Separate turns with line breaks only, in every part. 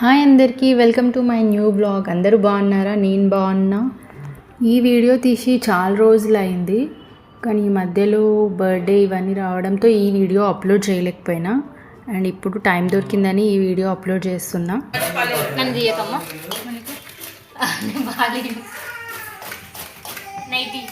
Hi అందరికీ welcome to my new blog. అందరూ బాగున్నారా? నేను బాగున్నా. ఈ వీడియో తీసి చాలా రోజులు అయింది కానీ ఈ మధ్యలో బర్త్డే ఇవన్నీ రావడంతో ఈ వీడియో అప్లోడ్ చేయలేకపోయినా. అండ్ ఇప్పుడు టైం దొరికిందని ఈ వీడియో అప్లోడ్ చేస్తున్నా.
నన్ను నైటీ.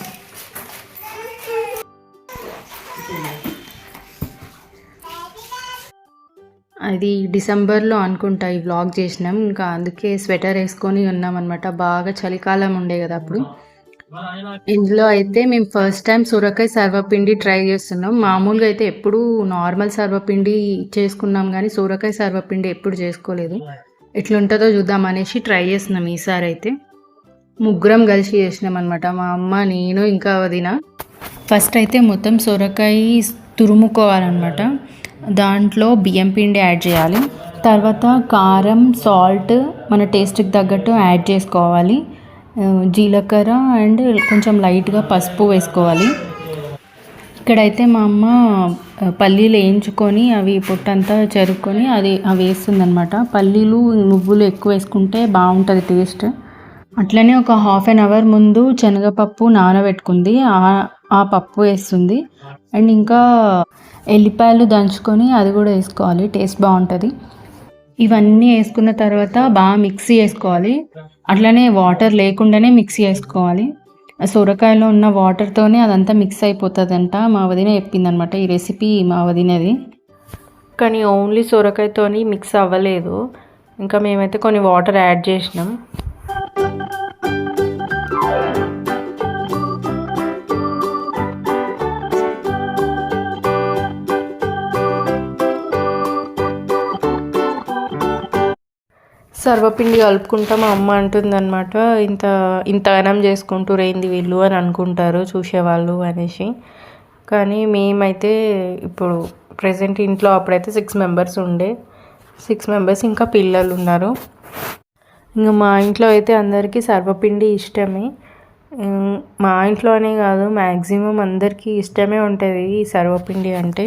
అది డిసెంబర్లో అనుకుంటా ఈ వ్లాగ్ చేసినాం. ఇంకా అందుకే స్వెటర్ వేసుకొని ఉన్నాం అనమాట బాగా చలికాలం ఉండే కదా అప్పుడు. ఇందులో అయితే మేము ఫస్ట్ టైం సొరకాయ సర్వపిండి ట్రై చేస్తున్నాం. మామూలుగా అయితే ఎప్పుడు నార్మల్ సర్వపిండి చేసుకున్నాం కానీ సొరకాయ సర్వపిండి ఎప్పుడు చేసుకోలేదు. ఎట్లుంటుందో చూద్దాం అనేసి ట్రై చేస్తున్నాం ఈసారి అయితే. ముగ్గురం కలిసి చేసినాం అనమాట మా అమ్మ నేను ఇంకా వదిన. ఫస్ట్ అయితే మొత్తం సొరకాయ తురుముకోవాలన్నమాట. దాంట్లో బియ్యం పిండి యాడ్ చేయాలి. తర్వాత కారం సాల్ట్ మన టేస్ట్కి తగ్గట్టు యాడ్ చేసుకోవాలి. జీలకర్ర అండ్ కొంచెం లైట్గా పసుపు వేసుకోవాలి. ఇక్కడైతే మా అమ్మ పల్లీలు వేయించుకొని అవి పొట్టంతా చెరుక్కొని అది అవి వేస్తుందనమాట పల్లీలు నువ్వులు ఎక్కువ వేసుకుంటే బాగుంటుంది టేస్ట్ అట్లనే ఒక హాఫ్ అన్ అవర్ ముందు శనగపప్పు నానబెట్టుకుంది. ఆ- ఆ పప్పు వేస్తుంది. అండ్ ఇంకా ఎల్లిపాయలు దంచుకొని అది కూడా వేసుకోవాలి. టేస్ట్ బాగుంటుంది. ఇవన్నీ వేసుకున్న తర్వాత బాగా మిక్సీ వేసుకోవాలి. అట్లనే వాటర్ లేకుండానే మిక్సీ వేసుకోవాలి. ఆ సొరకాయలో ఉన్న వాటర్తోనే అదంతా మిక్స్ అయిపోతుందంట. మా వదిన చెప్పిందనమాట ఈ రెసిపీ మా వదినది. కానీ ఓన్లీ సొరకాయతోని మిక్స్ అవ్వలేదు. ఇంకా మేమైతే కొన్ని వాటర్ యాడ్ చేసినాం. సర్వపిండి కలుపుకుంటా మా అమ్మ అంటుందన్నమాట ఇంత ఇంత అనం చేసుకుంటూ రేంది వీళ్ళు అని అనుకుంటారు చూసేవాళ్ళు అనేసి. కానీ మేమైతే ఇప్పుడు ప్రజెంట్ ఇంట్లో అప్పుడైతే సిక్స్ మెంబర్స్ ఉండే. సిక్స్ మెంబర్స్ ఇంకా పిల్లలు ఉన్నారు. ఇంకా మా ఇంట్లో అయితే అందరికీ సర్వపిండి ఇష్టమే. మా ఇంట్లోనే కాదు మ్యాక్సిమం అందరికీ ఇష్టమే ఉంటుంది ఈ సర్వపిండి అంటే.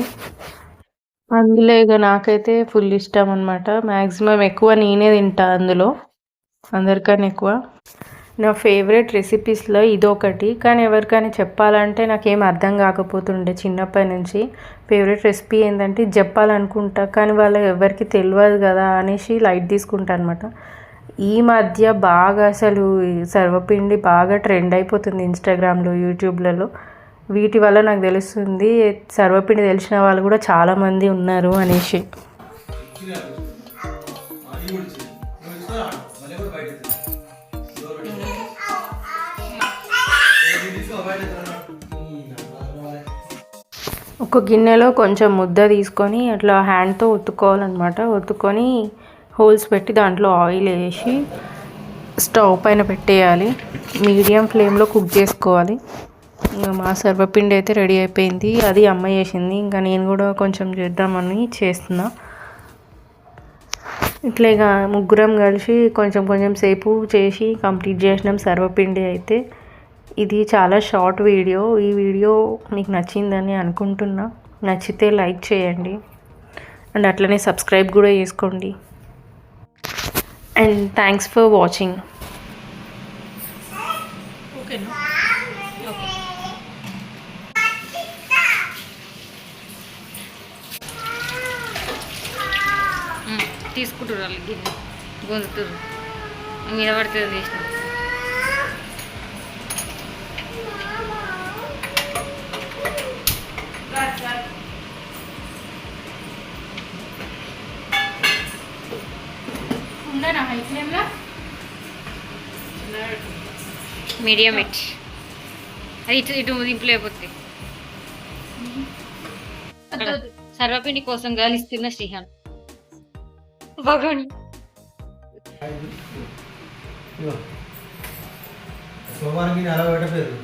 అందులో ఇక నాకైతే ఫుల్ ఇష్టం అనమాట మ్యాక్సిమం ఎక్కువ నేనే తింటా అందులో. అందరికన్నా ఎక్కువ. నా ఫేవరెట్ రెసిపీస్లో ఇదొకటి. కానీ ఎవరికైనా చెప్పాలంటే నాకేం అర్థం కాకపోతుండే చిన్నప్పటి నుంచి. ఫేవరెట్ రెసిపీ ఏంటంటే చెప్పాలనుకుంటా కానీ వాళ్ళు ఎవరికి తెలియదు కదా అనేసి లైట్ తీసుకుంటా అనమాట ఈ మధ్య బాగా అసలు సర్వపిండి బాగా ట్రెండ్ అయిపోతుంది ఇన్స్టాగ్రామ్లో యూట్యూబ్లలో. వీటి వల్ల నాకు తెలుస్తుంది సర్వపిండి తెలిసిన వాళ్ళు కూడా చాలామంది ఉన్నారు అనేసి. ఒక గిన్నెలో కొంచెం ముద్ద తీసుకొని అట్లా హ్యాండ్తో ఒత్తుకోవాలన్నమాట. ఒత్తుకొని హోల్స్ పెట్టి దాంట్లో ఆయిల్ వేసి స్టవ్ పైన పెట్టేయాలి. మీడియం ఫ్లేమ్లో కుక్ చేసుకోవాలి. ఇంకా మా సర్వపిండి అయితే రెడీ అయిపోయింది. అది అమ్మ చేసింది. ఇంకా నేను కూడా కొంచెం చేద్దామని చేస్తున్నా. ఇట్లా ఇక ముగ్గురం కలిసి కొంచెం కొంచెం సేపు చేసి కంప్లీట్ చేసినాం సర్వపిండి అయితే. ఇది చాలా షార్ట్ వీడియో. ఈ వీడియో మీకు నచ్చిందని అనుకుంటున్నా. నచ్చితే లైక్ చేయండి. అండ్ అట్లనే సబ్స్క్రైబ్ కూడా చేసుకోండి. And thanks for watching.
తీసుకుంటారు వాళ్ళు గిన్నె. గొంతురు మీద పడుతుంది తీసిన. మీడియం ఇట్. అది ఇటు ఇటు దింపులు అయిపోతుంది సర్వపిండి కోసం గాలిస్తున్న శ్రీహాన్. భగవాన్
సోమవారం అలా పెట్టలేదు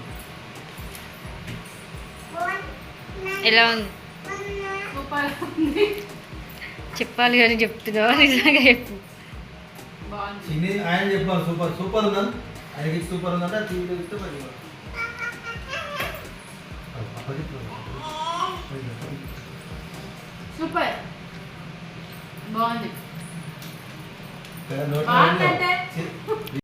ఎలా ఉంది? చెప్పాలి కానీ చెప్తున్నావా? నిజంగా చెప్పు.
ఆయన చెప్పాలి సూపర్ సూపర్ ఉందని ఆయనకి సూపర్ ఉందంటే టీవీలో ఇస్తే
సూపర్. బాగుంది.
చి-